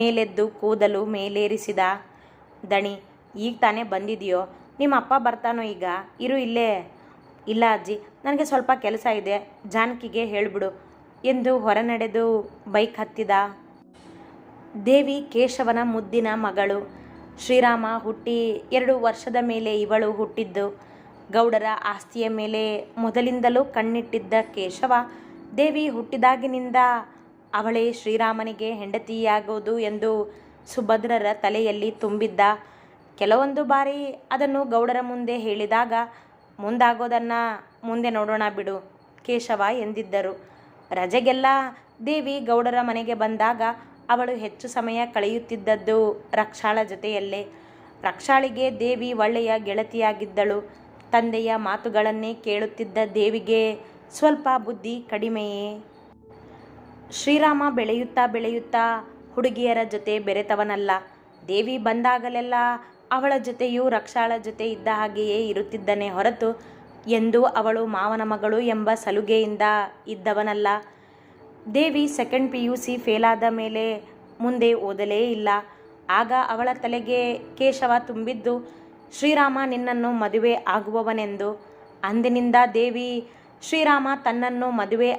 ಮೇಲೆದ್ದು ಕೂದಲು ಮೇಲೇರಿಸಿದ ದಣಿ, ಈಗ ತಾನೇ ಬಂದಿದೆಯೋ? ನಿಮ್ಮ ಅಪ್ಪ ಬರ್ತಾನೋ ಈಗ? ಇರು ಇಲ್ಲೇ. ಇಲ್ಲ ಅಜ್ಜಿ, ನನಗೆ ಸ್ವಲ್ಪ ಕೆಲಸ ಇದೆ. ಜಾನಕಿಗೆ ಹೇಳಿಬಿಡು. ಎಂದು ಹೊರನಡೆದು ಬೈಕ್ ಹತ್ತಿದ ದೇವಿ ಕೇಶವನ ಮುದ್ದಿನ ಮಗಳು. ಶ್ರೀರಾಮ ಹುಟ್ಟಿ ಎರಡು ವರ್ಷದ ಮೇಲೆ ಇವಳು ಹುಟ್ಟಿದ್ದು. ಗೌಡರ ಆಸ್ತಿಯ ಮೇಲೆ ಮೊದಲಿಂದಲೂ ಕಣ್ಣಿಟ್ಟಿದ್ದ ಕೇಶವ ದೇವಿ ಹುಟ್ಟಿದಾಗಿನಿಂದ ಅವಳೇ ಶ್ರೀರಾಮನಿಗೆ ಹೆಂಡತಿಯಾಗೋದು ಎಂದು ಸುಭದ್ರರ ತಲೆಯಲ್ಲಿ ತುಂಬಿದ್ದ. ಕೆಲವೊಂದು ಬಾರಿ ಅದನ್ನು ಗೌಡರ ಮುಂದೆ ಹೇಳಿದಾಗ, ಮುಂದಾಗೋದನ್ನು ಮುಂದೆ ನೋಡೋಣ ಬಿಡು ಕೇಶವ ಎಂದಿದ್ದರು. ರಜೆಗೆಲ್ಲ ದೇವಿ ಗೌಡರ ಮನೆಗೆ ಬಂದಾಗ ಅವಳು ಹೆಚ್ಚು ಸಮಯ ಕಳೆಯುತ್ತಿದ್ದದ್ದು ರಕ್ಷಾಳ ಜೊತೆಯಲ್ಲೇ. ರಕ್ಷಾಳಿಗೆ ದೇವಿ ಒಳ್ಳೆಯ ಗೆಳತಿಯಾಗಿದ್ದಳು. ತಂದೆಯ ಮಾತುಗಳನ್ನೇ ಕೇಳುತ್ತಿದ್ದ ದೇವಿಗೆ ಸ್ವಲ್ಪ ಬುದ್ಧಿ ಕಡಿಮೆಯೇ. ಶ್ರೀರಾಮ ಬೆಳೆಯುತ್ತಾ ಬೆಳೆಯುತ್ತಾ ಹುಡುಗಿಯರ ಜೊತೆ ಬೆರೆತವನಲ್ಲ. ದೇವಿ ಬಂದಾಗಲೆಲ್ಲ ಅವಳ ಜೊತೆಯೂ ರಕ್ಷಾಳ ಜೊತೆ ಇದ್ದ ಹಾಗೆಯೇ ಇರುತ್ತಿದ್ದನೇ ಹೊರತು ಎಂದು ಅವಳು ಮಾವನ ಮಗಳು ಎಂಬ ಸಲುಗೆಯಿಂದ ಇದ್ದವನಲ್ಲ. Devi second P U C ಫೇಲಾದ ಮೇಲೆ ಮುಂದೆ ಓದಲೇ ಇಲ್ಲ. ಆಗ ಅವಳ ತಲೆಗೆ ಕೇಶವ ತುಂಬಿದ್ದು, ಶ್ರೀರಾಮ ನಿನ್ನನ್ನು ಮದುವೆ ಆಗುವವನೆಂದು. ಅಂದಿನಿಂದ ದೇವಿ ಶ್ರೀರಾಮ ತನ್ನನ್ನು ಮದುವೆ